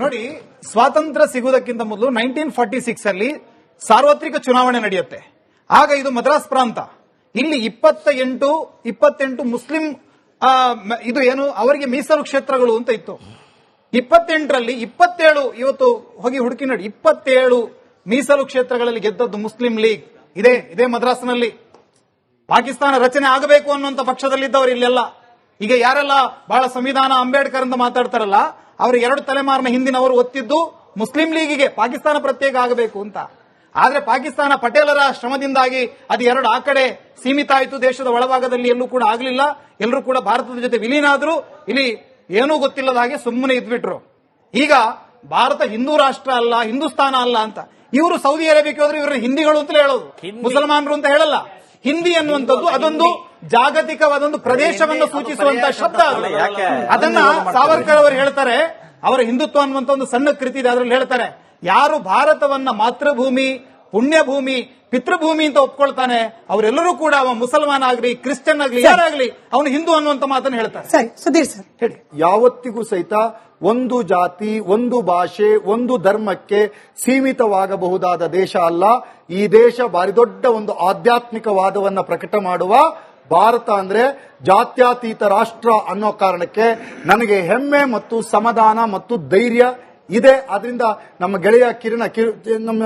ನೋಡಿ, ಸ್ವಾತಂತ್ರ್ಯ ಸಿಗುವುದಕ್ಕಿಂತ ಮೊದಲು ನೈನ್ಟೀನ್ ಫಾರ್ಟಿ ಸಿಕ್ಸ್ ಅಲ್ಲಿ ಸಾರ್ವತ್ರಿಕ ಚುನಾವಣೆ ನಡೆಯುತ್ತೆ. ಆಗ ಇದು ಮದ್ರಾಸ್ ಪ್ರಾಂತ. ಇಲ್ಲಿ ಇಪ್ಪತ್ತ ಎಂಟು ಇಪ್ಪತ್ತೆಂಟು ಮುಸ್ಲಿಂ ಇದು ಏನು, ಅವರಿಗೆ ಮೀಸಲು ಕ್ಷೇತ್ರಗಳು ಅಂತ ಇತ್ತು. ಇಪ್ಪತ್ತೆಂಟರಲ್ಲಿ ಇಪ್ಪತ್ತೇಳು, ಇವತ್ತು ಹೋಗಿ ಹುಡುಕಿ ನೋಡಿ, ಇಪ್ಪತ್ತೇಳು ಮೀಸಲು ಕ್ಷೇತ್ರಗಳಲ್ಲಿ ಗೆದ್ದದ್ದು ಮುಸ್ಲಿಂ ಲೀಗ್. ಇದೆ, ಇದೇ ಮದ್ರಾಸ್ನಲ್ಲಿ. ಪಾಕಿಸ್ತಾನ ರಚನೆ ಆಗಬೇಕು ಅನ್ನುವಂತ ಪಕ್ಷದಲ್ಲಿದ್ದವರು ಇಲ್ಲೆಲ್ಲ. ಈಗ ಯಾರೆಲ್ಲ ಬಹಳ ಸಂವಿಧಾನ ಅಂಬೇಡ್ಕರ್ ಅಂತ ಮಾತಾಡ್ತಾರಲ್ಲ ಅವರು ಎರಡು ತಲೆಮಾರಿನ ಹಿಂದಿನವರು ಒತ್ತಿದ್ದು ಮುಸ್ಲಿಂ ಲೀಗಿಗೆ ಪಾಕಿಸ್ತಾನ ಪ್ರತ್ಯೇಕ ಆಗಬೇಕು ಅಂತ. ಆದ್ರೆ ಪಾಕಿಸ್ತಾನ ಪಟೇಲರ ಶ್ರಮದಿಂದಾಗಿ ಅದು ಎರಡು ಆ ಕಡೆ ಸೀಮಿತ ಆಯಿತು. ದೇಶದ ಒಳಭಾಗದಲ್ಲಿ ಎಲ್ಲೂ ಕೂಡ ಆಗಲಿಲ್ಲ. ಎಲ್ಲರೂ ಕೂಡ ಭಾರತದ ಜೊತೆ ವಿಲೀನ ಆದ್ರು. ಇಲ್ಲಿ ಏನೂ ಗೊತ್ತಿಲ್ಲದ ಹಾಗೆ ಸುಮ್ಮನೆ ಇದ್ಬಿಟ್ರು. ಈಗ ಭಾರತ ಹಿಂದೂ ರಾಷ್ಟ್ರ ಅಲ್ಲ ಹಿಂದೂಸ್ತಾನ ಅಲ್ಲ ಅಂತ. ಇವರು ಸೌದಿ ಅರೇಬಿಯಾಕ್ಕೆ ಹೋದ್ರೆ ಇವರು ಹಿಂದಿಗಳು ಅಂತಲೇ ಹೇಳೋದು. ಮುಸಲ್ಮಾನರು ಅಂತ ಹೇಳಲ್ಲ. ಹಿಂದಿ ಅನ್ನುವಂಥದ್ದು ಅದೊಂದು ಜಾಗತಿಕವಾದೊಂದು ಪ್ರದೇಶವನ್ನು ಸೂಚಿಸುವಂತ ಶಬ್ದ? ಅದನ್ನ ಸಾವರ್ಕರ್ ಅವರು ಹೇಳ್ತಾರೆ ಅವರ ಹಿಂದುತ್ವ ಅನ್ನುವಂತ ಒಂದು ಸಣ್ಣ ಕೃತಿ ಇದೆ ಅದರಲ್ಲಿ ಹೇಳ್ತಾರೆ ಯಾರು ಭಾರತವನ್ನ ಮಾತೃಭೂಮಿ ಪುಣ್ಯಭೂಮಿ ಪಿತೃಭೂಮಿ ಅಂತ ಒಪ್ಕೊಳ್ತಾನೆ. ಅವರೆಲ್ಲರೂ ಕೂಡ ಅವ ಮುಸಲ್ಮಾನ ಆಗ್ಲಿ ಕ್ರಿಶ್ಚಿಯನ್ ಆಗ್ಲಿ ಯಾರಾಗ್ಲಿ ಅವನು ಹಿಂದೂ ಅನ್ನುವಂತ ಮಾತನ್ನು ಹೇಳ್ತಾರೆ. ಸರಿ ಸುಧೀರ್ ಸರ್. ಹೇಳಿ. ಯಾವತ್ತಿಗೂ ಸಹಿತ ಒಂದು ಜಾತಿ ಒಂದು ಭಾಷೆ ಒಂದು ಧರ್ಮಕ್ಕೆ ಸೀಮಿತವಾಗಬಹುದಾದ ದೇಶ ಅಲ್ಲ. ಈ ದೇಶ ಬಾರಿ ದೊಡ್ಡ ಒಂದು ಆಧ್ಯಾತ್ಮಿಕವಾದವನ್ನ ಪ್ರಕಟ ಮಾಡುವ ಭಾರತ ಅಂದ್ರೆ ಜಾತ್ಯತೀತ ರಾಷ್ಟ್ರ ಅನ್ನೋ ಕಾರಣಕ್ಕೆ ನನಗೆ ಹೆಮ್ಮೆ ಮತ್ತು ಸಮಾಧಾನ ಮತ್ತು ಧೈರ್ಯ ಇದೆ. ಅದರಿಂದ ನಮ್ಮ ಗೆಳೆಯ ಕಿರಣ ಕಿರು- ನಮ್ಮ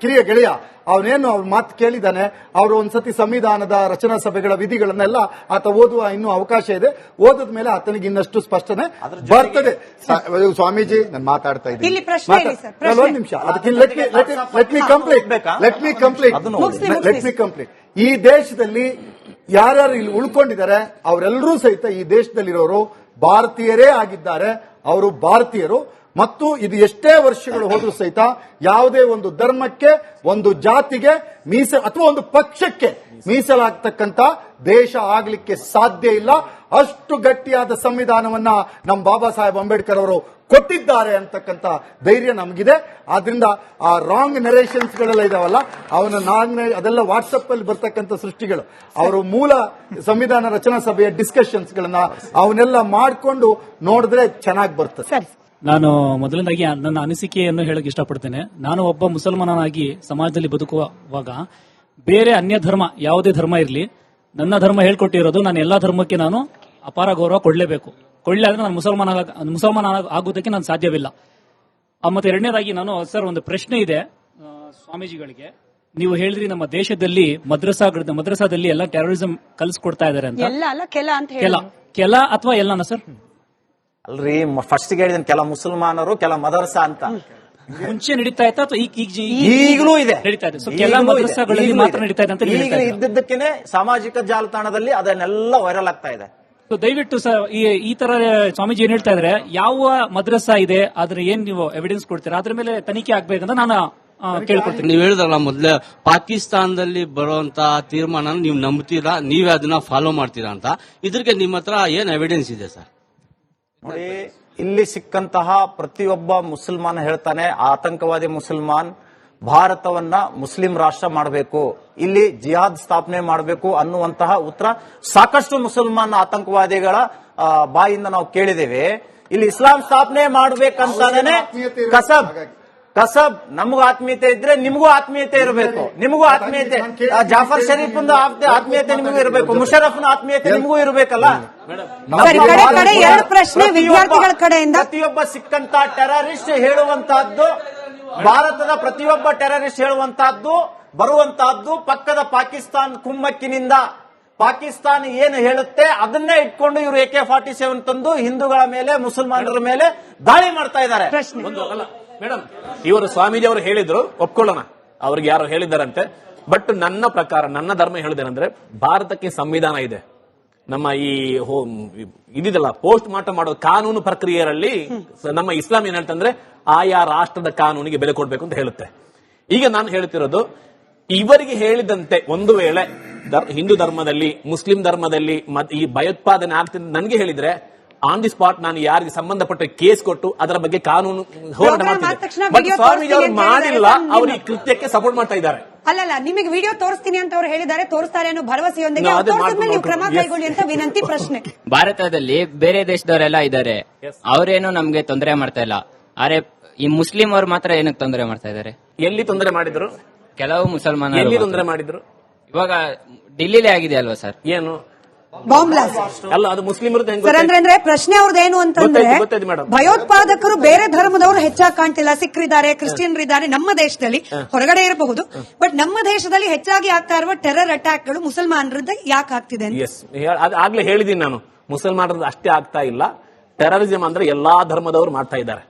ಕಿರಿಯ ಗೆಳೆಯ ಅವನೇನು ಅವ್ರ ಮಾತು ಕೇಳಿದಾನೆ ಅವರು ಒಂದ್ಸತಿ ಸಂವಿಧಾನದ ರಚನಾ ಸಭೆಗಳ ವಿಧಿಗಳನ್ನೆಲ್ಲ ಆತ ಓದುವ ಇನ್ನೂ ಅವಕಾಶ ಇದೆ. ಓದಿದ ಮೇಲೆ ಆತನಿಗೆ ಇನ್ನಷ್ಟು ಸ್ಪಷ್ಟನೆ ಬರ್ತದೆ. ಸ್ವಾಮೀಜಿ ನಾನು ಮಾತಾಡ್ತಾ ಇದ್ದೀನಿ. ಪ್ರಶ್ನೆ ಹೇಳಿ ಸರ್, ಒಂದು ನಿಮಿಷ. ಅದಕ್ಕೆ let me complete let me complete ಅದನ್ನು ಮುಗ್ಸಿ, ಮುಗ್ಸಿ. ಲೆಟ್ ಮಿ ಕಂಪ್ಲೀಟ್ ಈ ದೇಶದಲ್ಲಿ ಯಾರ್ಯಾರು ಇಲ್ಲಿ ಉಳ್ಕೊಂಡಿದ್ದಾರೆ ಅವರೆಲ್ಲರೂ ಸಹಿತ ಈ ದೇಶದಲ್ಲಿರೋರು ಭಾರತೀಯರೇ ಆಗಿದ್ದಾರೆ. ಅವರು ಭಾರತೀಯರು. ಮತ್ತು ಇದು ಎಷ್ಟೇ ವರ್ಷಗಳು ಹೋದರೂ ಸಹಿತ ಯಾವುದೇ ಒಂದು ಧರ್ಮಕ್ಕೆ, ಒಂದು ಜಾತಿಗೆ ಮೀಸ ಅಥವಾ ಒಂದು ಪಕ್ಷಕ್ಕೆ ಮೀಸಲಾಗ್ತಕ್ಕಂತ ದೇಶ ಆಗ್ಲಿಕ್ಕೆ ಸಾಧ್ಯ ಇಲ್ಲ. ಅಷ್ಟು ಗಟ್ಟಿಯಾದ ಸಂವಿಧಾನವನ್ನ ನಮ್ಮ ಬಾಬಾ ಸಾಹೇಬ್ ಅಂಬೇಡ್ಕರ್ ಅವರು ಕೊಟ್ಟಿದ್ದಾರೆ ಅಂತಕ್ಕಂತ ಧೈರ್ಯ ನಮಗಿದೆ. ಆದ್ರಿಂದ ಆ ರಾಂಗ್ ನೆರೇಷನ್ಸ್ ಗಳೆಲ್ಲ ಇದಾವಲ್ಲ ಅವನ ನಾನ್ ಅದೆಲ್ಲ ವಾಟ್ಸಪ್ ಅಲ್ಲಿ ಬರ್ತಕ್ಕಂಥ ಸೃಷ್ಟಿಗಳು. ಅವರು ಮೂಲ ಸಂವಿಧಾನ ರಚನಾ ಸಭೆಯ ಡಿಸ್ಕಷನ್ಸ್ ಗಳನ್ನ ಅವನ್ನೆಲ್ಲ ಮಾಡಿಕೊಂಡು ನೋಡಿದ್ರೆ ಚೆನ್ನಾಗಿ ಬರ್ತದೆ. ನಾನು ಮೊದಲನೇದಾಗಿ ನನ್ನ ಅನಿಸಿಕೆಯನ್ನು ಹೇಳಕ್ ಇಷ್ಟಪಡ್ತೇನೆ. ನಾನು ಒಬ್ಬ ಮುಸಲ್ಮಾನನಾಗಿ ಸಮಾಜದಲ್ಲಿ ಬದುಕುವಾಗ ಬೇರೆ ಅನ್ಯ ಧರ್ಮ ಯಾವುದೇ ಧರ್ಮ ಇರಲಿ ನನ್ನ ಧರ್ಮ ಹೇಳ್ಕೊಟ್ಟಿರೋದು ನಾನು ಎಲ್ಲಾ ಧರ್ಮಕ್ಕೆ ನಾನು ಅಪಾರ ಗೌರವ ಕೊಡಲೇಬೇಕು. ಕೊಡಲೇ ಆದ್ರೆ ನಾನು ಮುಸಲ್ಮಾನ ಆಗ- ಮುಸಲ್ಮಾನ ಆಗುವುದಕ್ಕೆ ಆಗೋದಕ್ಕೆ ನಾನು ಸಾಧ್ಯವಿಲ್ಲ. ಮತ್ತೆ ಎರಡನೇದಾಗಿ ನಾನು ಸರ್ ಒಂದು ಪ್ರಶ್ನೆ ಇದೆ ಸ್ವಾಮೀಜಿಗಳಿಗೆ. ನೀವು ಹೇಳಿದ್ರಿ ನಮ್ಮ ದೇಶದಲ್ಲಿ ಮದ್ರಸಾ ಮದ್ರಸಾದಲ್ಲಿ ಎಲ್ಲ ಟೆರರಿಸಂ ಕಲಿಸ್ಕೊಡ್ತಾ ಇದಾರೆ ಅಂತ. ಕೆಲ ಅಥವಾ ಎಲ್ಲನ ಸರ್? ಅಲ್ರಿ ಫಸ್ಟ್ ಹೇಳಿದ ಕೆಲ ಮುಸಲ್ಮಾನರು ಕೆಲ ಮದರ್ಸ ಅಂತ. ಮುಂಚೆ ನಡೀತಾ ಇತ್ತ ಅಥವಾ ಈಗ ಈಗ ಈಗಲೂ ಇದೆ. ನಡೀತಾ ಇದೆ. ಕೆಲ. ಮದ್ರಸಾಗಳಲ್ಲಿ ಮಾತ್ರ. ನಡೀತಾ ಇದೆ ಅಂತ ಈಗ ಇದ್ದದ್ದಕ್ಕೇನೆ ಸಾಮಾಜಿಕ ಜಾಲತಾಣದಲ್ಲಿ ಅದನ್ನೆಲ್ಲ ವೈರಲ್ ಆಗ್ತಾ ಇದೆ. ಸೊ ದಯವಿಟ್ಟು ಸರ್ ಈ ಈ ತರ ಸ್ವಾಮೀಜಿ ಏನ್ ಹೇಳ್ತಾ ಇದ್ರೆ ಯಾವ ಮದ್ರಸಾ ಇದೆ ಅದ್ರ ಏನ್ ನೀವು ಎವಿಡೆನ್ಸ್ ಕೊಡ್ತೀರಾ? ಅದ್ರ ಮೇಲೆ ತನಿಖೆ ಆಗ್ಬೇಕಂತ ನಾನು ಕೇಳ್ಕೊಳ್ತೀನಿ ನೀವ್ ಹೇಳಿದ್ರಲ್ಲ ಮೊದ್ಲೇ ಪಾಕಿಸ್ತಾನದಲ್ಲಿ ಬರುವಂತ ತೀರ್ಮಾನ ನೀವು ನಂಬ್ತೀರಾ ನೀವೇ ಅದನ್ನ ಫಾಲೋ ಮಾಡ್ತೀರಾ ಅಂತ. ಇದ್ರಿಗೆ ನಿಮ್ಮ ಹತ್ರ ಏನ್ ಎವಿಡೆನ್ಸ್ ಇದೆ ಸರ್ ನೋಡಿ ಇಲ್ಲಿ ಸಿಕ್ಕಂತಹ ಪ್ರತಿಯೊಬ್ಬ ಮುಸಲ್ಮಾನ್ ಹೇಳ್ತಾನೆ ಆತಂಕವಾದಿ ಮುಸಲ್ಮಾನ್ ಭಾರತವನ್ನ ಮುಸ್ಲಿಂ ರಾಷ್ಟ್ರ ಮಾಡಬೇಕು. ಇಲ್ಲಿ ಜಿಹಾದ್ ಸ್ಥಾಪನೆ ಮಾಡಬೇಕು ಅನ್ನುವಂತಹ ಉತ್ತರ ಸಾಕಷ್ಟು ಮುಸಲ್ಮಾನ್ ಆತಂಕವಾದಿಗಳ ಬಾಯಿಂದ ನಾವು ಕೇಳಿದ್ದೇವೆ. ಇಲ್ಲಿ ಇಸ್ಲಾಂ ಸ್ಥಾಪನೆ ಮಾಡ್ಬೇಕಂತಾನೆ ಕಸಬ್. ಕಸಬ್ ನಮಗೂ ಆತ್ಮೀಯತೆ ಇದ್ರೆ ನಿಮಗೂ ಆತ್ಮೀಯತೆ ಇರಬೇಕು. ನಿಮಗೂ ಆತ್ಮೀಯತೆ ಆ, ಜಾಫರ್ ಶರೀಫ್ ಆತ್ಮೀಯತೆ ನಿಮಗೂ ಇರಬೇಕು. ಮುಷರಫ್ನ ಆತ್ಮೀಯತೆ ನಿಮಗೂ ಇರಬೇಕಲ್ಲ? ಪ್ರಶ್ನೆ ವಿದ್ಯಾರ್ಥಿಗಳ ಕಡೆಯಿಂದ. ಪ್ರತಿಯೊಬ್ಬ ಸಿಕ್ಕಂತ ಟೆರರಿಸ್ಟ್ ಹೇಳುವಂತಹದ್ದು ಭಾರತದ ಪ್ರತಿಯೊಬ್ಬ ಟೆರರಿಸ್ಟ್ ಹೇಳುವಂತಹದ್ದು ಬರುವಂತಹದ್ದು ಪಕ್ಕದ ಪಾಕಿಸ್ತಾನ್ ಕುಮ್ಮಕ್ಕಿನಿಂದ. ಪಾಕಿಸ್ತಾನ ಏನು ಹೇಳುತ್ತೆ ಅದನ್ನೇ ಇಟ್ಕೊಂಡು ಇವರು ಎ ಕೆ ಫಾರ್ಟಿ ಸೆವೆನ್ ತಂದು ಹಿಂದೂಗಳ ಮೇಲೆ ಮುಸಲ್ಮಾನರ ಮೇಲೆ ದಾಳಿ ಮಾಡ್ತಾ ಇದ್ದಾರೆ. ಮೇಡಮ್ ಇವರು ಸ್ವಾಮೀಜಿ ಅವರು ಹೇಳಿದ್ರು, ಒಪ್ಕೊಳ್ಳೋಣ. ಅವ್ರಿಗೆ ಯಾರು ಹೇಳಿದ್ದಾರಂತೆ. ಬಟ್ ನನ್ನ ಪ್ರಕಾರ, ನನ್ನ ಧರ್ಮ ಹೇಳಿದೇನೆಂದ್ರೆ ಭಾರತಕ್ಕೆ ಸಂವಿಧಾನ ಇದೆ. ನಮ್ಮ ಈ ಇದಿದಲ್ಲ ಪೋಸ್ಟ್ ಮಾರ್ಟಮ್ ಮಾಡೋ ಕಾನೂನು ಪ್ರಕ್ರಿಯೆಯಲ್ಲಿ ನಮ್ಮ ಇಸ್ಲಾಂ ಏನ್ ಹೇಳ್ತಂದ್ರೆ, ಆಯಾ ರಾಷ್ಟ್ರದ ಕಾನೂನಿಗೆ ಬೆಲೆ ಕೊಡ್ಬೇಕು ಅಂತ ಹೇಳುತ್ತೆ. ಈಗ ನಾನು ಹೇಳ್ತಿರೋದು, ಇವರಿಗೆ ಹೇಳಿದಂತೆ ಒಂದು ವೇಳೆ ಹಿಂದೂ ಧರ್ಮದಲ್ಲಿ, ಮುಸ್ಲಿಂ ಧರ್ಮದಲ್ಲಿ ಈ ಭಯೋತ್ಪಾದನೆ ಆಗ್ತಿದ್ದ ನನಗೆ ಹೇಳಿದ್ರೆ ಆನ್ ದಿ ಸ್ಪಾಟ್ ನಾನು ಯಾರಿಗೆ ಸಂಬಂಧಪಟ್ಟ ಕೇಸ್ ಕೊಟ್ಟು ಅದರ ಬಗ್ಗೆ ಕಾನೂನು ಹೋರಾಟ ಮಾಡ್ತಿದ್ದೆ ಬಟ್ ಸ್ವಾಮೀಜಿ ಅವರು ಮಾಡಿಲ್ಲ ಅವರು ಈ ಕೃತ್ಯಕ್ಕೆ ಸಪೋರ್ಟ್ ಮಾಡ್ತಾ ಇದ್ದಾರೆ. ಅಲ್ಲಲ್ಲ ನಿಮಗೆ ವಿಡಿಯೋ ತೋರಿಸ್ತೀನಿ ಅಂತ ಅವ್ರು ಹೇಳಿದ್ದಾರೆ ತೋರಿಸ್ತಾರೆ ಅನ್ನೋ ಭರವಸೆಯೊಂದಿಗೆ ನಾವು ಕ್ರಮ ಕೈಗೊಳ್ಳಿ ಅಂತ ವಿನಂತಿ ಪ್ರಶ್ನೆ. ಭಾರತದಲ್ಲಿ ಬೇರೆ ದೇಶದವರೆಲ್ಲ ಇದ್ದಾರೆ. ಅವರೇನು ನಮ್ಗೆ ತೊಂದರೆ ಮಾಡ್ತಾ ಇಲ್ಲ. ಅರೆ ಈ ಮುಸ್ಲಿಂ ಅವ್ರು ಮಾತ್ರ ಏನಕ್ಕೆ ತೊಂದರೆ ಮಾಡ್ತಾ ಇದ್ದಾರೆ? ಎಲ್ಲಿ ತೊಂದರೆ ಮಾಡಿದ್ರು? ಕೆಲವು ಮುಸಲ್ಮಾನ ಎಲ್ಲಿ. ತೊಂದರೆ ಮಾಡಿದ್ರು? ಇವಾಗ ಡಿಲ್ಲಿಲೇ ಆಗಿದೆ ಅಲ್ವಾ ಸರ್? ಏನು? ಬಾಂಬ್ ಬ್ಲಾಸ್ಟ್ ಅಲ್ಲ ಅದು ಮುಸ್ಲಿಮರದ್ದು ಸರ್ ಅಂದ್ರೆ ಅಂದ್ರೆ ಪ್ರಶ್ನೆ ಅವ್ರದ್ದು ಏನು ಅಂತಂದ್ರೆ ಭಯೋತ್ಪಾದಕರು ಬೇರೆ ಧರ್ಮದವರು ಹೆಚ್ಚಾಗಿ ಕಾಣ್ತಿಲ್ಲ. ಸಿಖ್ರಿದ್ದಾರೆ ಕ್ರಿಶ್ಚಿಯನ್ರಿದ್ದಾರೆ ನಮ್ಮ ದೇಶದಲ್ಲಿ ಹೊರಗಡೆ ಇರಬಹುದು ಬಟ್ ನಮ್ಮ ದೇಶದಲ್ಲಿ ಹೆಚ್ಚಾಗಿ ಆಗ್ತಾ ಇರುವ ಟೆರರ್ ಅಟ್ಯಾಕ್ಗಳು ಮುಸಲ್ಮಾನರದ್ದು ಯಾಕೆ ಆಗ್ತಿದೆ ಆಗ್ಲೇ ಹೇಳಿದೀನಿ ನಾನು. ಮುಸಲ್ಮಾನರದ್ದು ಅಷ್ಟೇ ಆಗ್ತಾ ಇಲ್ಲ. ಟೆರರಿಸಂ ಅಂದ್ರೆ ಎಲ್ಲಾ ಧರ್ಮದವರು ಮಾಡ್ತಾ ಇದ್ದಾರೆ.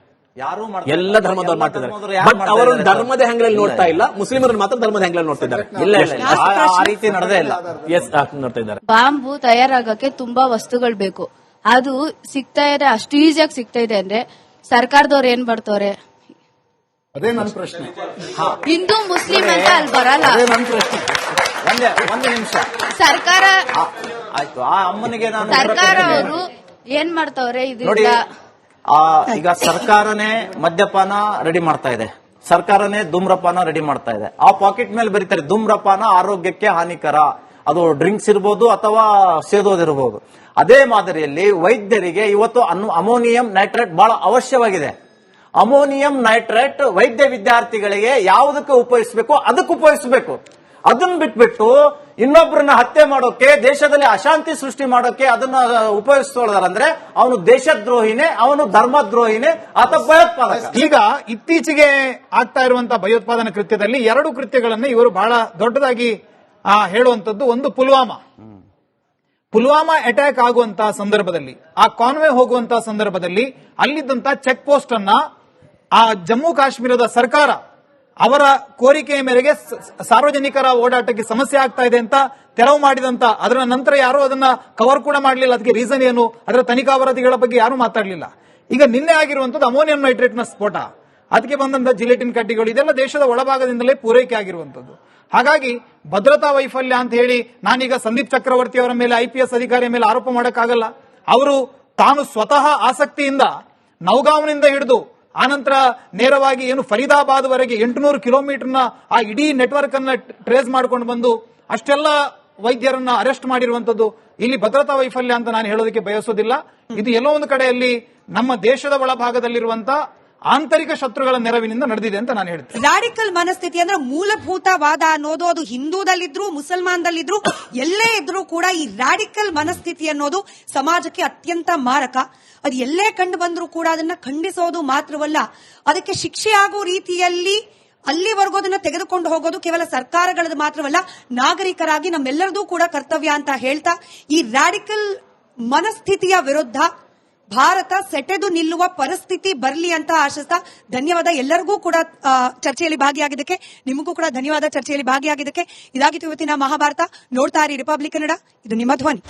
ಎಲ್ಲ ಧರ್ಮದವ್ರು ಮಾಡ್ತಿದ್ದಾರೆ ಬಟ್ ಅವರು ಧರ್ಮದ ಹೆಂಗ್ಲಲ್ಲಿ ನೋಡ್ತಾ ಇಲ್ಲ. ಮುಸ್ಲಿಮರನ್ನು ಮಾತ್ರ ಧರ್ಮದ ಹೆಂಗ್ಲಲ್ಲಿ ನೋಡ್ತಿದ್ದಾರೆ ಇಲ್ಲ ಇಲ್ಲ ಇಲ್ಲ. ಆ- ರೀತಿ ನಡೆದೇ ಇಲ್ಲ. ಎಸ್ ನೋಡ್ತಾ ಇದ್ದಾರೆ. ಬಾಂಬು ತಯಾರಾಗಕ್ಕೆ ತುಂಬಾ ವಸ್ತುಗಳು ಬೇಕು. ಅದು ಸಿಗ್ತಾ ಇದೆ ಅಷ್ಟು ಈಸಿಯಾಗಿ ಸಿಗ್ತಾ ಇದೆ ಅಂದ್ರೆ ಸರ್ಕಾರದವ್ರು ಏನ್ ಬರ್ತಾರೆ ಅದೇ ನನ್ನ ಪ್ರಶ್ನೆ. ಹಿಂದೂ ಮುಸ್ಲಿಂ ಅಂತ ಅಲ್ಲಿ ಬರಲ್ಲ. ಅದೇ ನನ್ನ ಪ್ರಶ್ನೆ. ಒಂದೇ ಒಂದು ನಿಮಿಷ. ಸರ್ಕಾರ ಆಯ್ತು. ಆ ಅಮ್ಮನಿಗೆ ನಾನು ಸರ್ಕಾರ. ಅವರು ಏನ್ ಮಾಡ್ತವ್ರೆ? ಇದರಿಂದ ಆ, ಈಗ ಸರ್ಕಾರನೇ ಮದ್ಯಪಾನ ರೆಡಿ ಮಾಡ್ತಾ ಇದೆ. ಸರ್ಕಾರನೇ ಧೂಮ್ರಪಾನ ರೆಡಿ ಮಾಡ್ತಾ ಇದೆ. ಆ ಪಾಕೆಟ್ ಮೇಲೆ ಬರೀತಾರೆ ಧೂಮ್ರಪಾನ ಆರೋಗ್ಯಕ್ಕೆ ಹಾನಿಕರ. ಅದು ಡ್ರಿಂಕ್ಸ್ ಇರ್ಬೋದು ಅಥವಾ ಸೇದೋದಿರ್ಬೋದು ಅದೇ ಮಾದರಿಯಲ್ಲಿ ವೈದ್ಯರಿಗೆ ಇವತ್ತು ಅಮೋನಿಯಂ ನೈಟ್ರೇಟ್ ಬಹಳ ಅವಶ್ಯವಾಗಿದೆ. ಅಮೋನಿಯಂ ನೈಟ್ರೇಟ್ ವೈದ್ಯ ವಿದ್ಯಾರ್ಥಿಗಳಿಗೆ ಯಾವುದಕ್ಕೆ ಉಪಯೋಗಿಸಬೇಕು ಅದಕ್ಕೆ ಉಪಯೋಗಿಸಬೇಕು. ಅದನ್ನ ಬಿಟ್ಬಿಟ್ಟು ಇನ್ನೊಬ್ಬರನ್ನ ಹತ್ಯೆ ಮಾಡೋಕೆ, ದೇಶದಲ್ಲಿ ಅಶಾಂತಿ ಸೃಷ್ಟಿ ಮಾಡೋಕೆ ಅದನ್ನ ಉಪಯೋಗಿಸ್ಕೊಳ್ಳೋದಾರಂದ್ರೆ ಅವನು ದೇಶದ್ರೋಹಿನೇ, ಅವನು ಧರ್ಮದ್ರೋಹಿನೇ, ಆತ ಭಯೋತ್ಪಾದಕ. ಈಗ ಇತ್ತೀಚೆಗೆ ಆಗ್ತಾ ಇರುವಂತಹ ಭಯೋತ್ಪಾದನಾ ಕೃತ್ಯದಲ್ಲಿ ಎರಡು ಕೃತ್ಯಗಳನ್ನು ಇವರು ಬಹಳ ದೊಡ್ಡದಾಗಿ ಹೇಳುವಂತದ್ದು ಒಂದು ಪುಲ್ವಾಮಾ. ಪುಲ್ವಾಮಾ ಅಟ್ಯಾಕ್ ಆಗುವಂತಹ ಸಂದರ್ಭದಲ್ಲಿ, ಆ ಕಾನ್ವೆ ಹೋಗುವಂತಹ ಸಂದರ್ಭದಲ್ಲಿ ಅಲ್ಲಿದ್ದಂತಹ ಚೆಕ್ ಪೋಸ್ಟ್ ಅನ್ನ, ಆ ಜಮ್ಮು ಕಾಶ್ಮೀರದ ಸರ್ಕಾರ ಅವರ ಕೋರಿಕೆಯ ಮೇರೆಗೆ ಸಾರ್ವಜನಿಕರ ಓಡಾಟಕ್ಕೆ ಸಮಸ್ಯೆ ಆಗ್ತಾ ಇದೆ ಅಂತ ತೆರವು ಮಾಡಿದಂತ, ಅದರ ನಂತರ ಯಾರು ಅದನ್ನ ಕವರ್ ಕೂಡ ಮಾಡಲಿಲ್ಲ. ಅದಕ್ಕೆ ರೀಸನ್ ಏನು? ಅದರ ತನಿಖಾ ವರದಿಗಳ ಬಗ್ಗೆ ಯಾರು ಮಾತಾಡಲಿಲ್ಲ. ಈಗ ನಿನ್ನೆ ಆಗಿರುವಂತದ್ದು ಅಮೋನಿಯಂ ನೈಟ್ರೇಟ್ನ ಸ್ಫೋಟ. ಅದಕ್ಕೆ ಬಂದಂತ ಜಿಲೆಟಿನ್ ಕಡ್ಡಿಗಳು, ಇದೆಲ್ಲ ದೇಶದ ಒಳಭಾಗದಿಂದಲೇ ಪೂರೈಕೆ ಆಗಿರುವಂತದ್ದು ಹಾಗಾಗಿ ಭದ್ರತಾ ವೈಫಲ್ಯ ಅಂತ ಹೇಳಿ ನಾನೀಗ ಸಂದೀಪ್ ಚಕ್ರವರ್ತಿ ಅವರ ಮೇಲೆ ಐಪಿಎಸ್ ಅಧಿಕಾರಿಯ ಮೇಲೆ ಆರೋಪ ಮಾಡೋಕ್ಕಾಗಲ್ಲ. ಅವರು ತಾನು ಸ್ವತಃ ಆಸಕ್ತಿಯಿಂದ ನೌಗಾವ್ನಿಂದ ಹಿಡಿದು ಆನಂತರ ನೇರವಾಗಿ ಏನು ಫರೀದಾಬಾದ್ ವರೆಗೆ ಎಂಟುನೂರು ಕಿಲೋಮೀಟರ್ನ ಆ ಇಡೀ ನೆಟ್ವರ್ಕ್ ಅನ್ನ ಟ್ರೇಸ್ ಮಾಡ್ಕೊಂಡು ಬಂದು ಅಷ್ಟೆಲ್ಲ ವೈದ್ಯರನ್ನ ಅರೆಸ್ಟ್ ಮಾಡಿರುವಂತದ್ದು ಇಲ್ಲಿ ಭದ್ರತಾ ವೈಫಲ್ಯ ಅಂತ ನಾನು ಹೇಳೋದಕ್ಕೆ ಬಯಸೋದಿಲ್ಲ. ಇದು ಎಲ್ಲೋ ಒಂದು ಕಡೆಯಲ್ಲಿ ನಮ್ಮ ದೇಶದ ಒಳಭಾಗದಲ್ಲಿರುವಂತ ಆಂತರಿಕ ಶತ್ರುಗಳ ನೆರವಿನಿಂದ ನಡೆದಿದೆ ಅಂತ ನಾನು ಹೇಳ್ತೇನೆ. ರಾಡಿಕಲ್ ಮನಸ್ಥಿತಿ ಅಂದ್ರೆ ಮೂಲಭೂತವಾದ ಅನ್ನೋದು, ಅದು ಹಿಂದೂದಲ್ಲಿದ್ರು, ಮುಸಲ್ಮಾನದಲ್ಲಿದ್ರು, ಎಲ್ಲೇ ಇದ್ರೂ ಕೂಡ ಈ ರಾಡಿಕಲ್ ಮನಸ್ಥಿತಿ ಅನ್ನೋದು ಸಮಾಜಕ್ಕೆ ಅತ್ಯಂತ ಮಾರಕ. ಅದು ಎಲ್ಲೇ ಕಂಡು ಬಂದರೂ ಕೂಡ ಅದನ್ನ ಖಂಡಿಸೋದು ಮಾತ್ರವಲ್ಲ, ಅದಕ್ಕೆ ಶಿಕ್ಷೆ ರೀತಿಯಲ್ಲಿ ಅಲ್ಲಿವರೆಗೂ ಅದನ್ನ ತೆಗೆದುಕೊಂಡು ಹೋಗೋದು ಕೇವಲ ಸರ್ಕಾರಗಳದ್ದು ಮಾತ್ರವಲ್ಲ, ನಾಗರಿಕರಾಗಿ ನಮ್ಮೆಲ್ಲರದೂ ಕೂಡ ಕರ್ತವ್ಯ ಅಂತ ಹೇಳ್ತಾ, ಈ ರಾಡಿಕಲ್ ಮನಸ್ಥಿತಿಯ ವಿರುದ್ಧ ಭಾರತ ಸೆಟೆದು ನಿಲ್ಲುವ ಪರಿಸ್ಥಿತಿ ಬರಲಿ ಅಂತ ಆಶಿಸ್ತಾ ಧನ್ಯವಾದ ಎಲ್ಲರಿಗೂ ಕೂಡ ಚರ್ಚೆಯಲ್ಲಿ ಭಾಗಿಯಾಗಿದ್ದಕ್ಕೆ, ನಿಮಗೂ ಕೂಡ ಧನ್ಯವಾದ ಚರ್ಚೆಯಲ್ಲಿ ಭಾಗಿಯಾಗಿದ್ದಕ್ಕೆ. ಇದಾಗಿತ್ತು ಇವತ್ತಿನ ಮಹಾಭಾರತ. ನೋಡ್ತಾ ಇರಿ ರಿಪಬ್ಲಿಕ್ ಕನ್ನಡ. ಇದು ನಿಮ್ಮ ಧ್ವನಿ.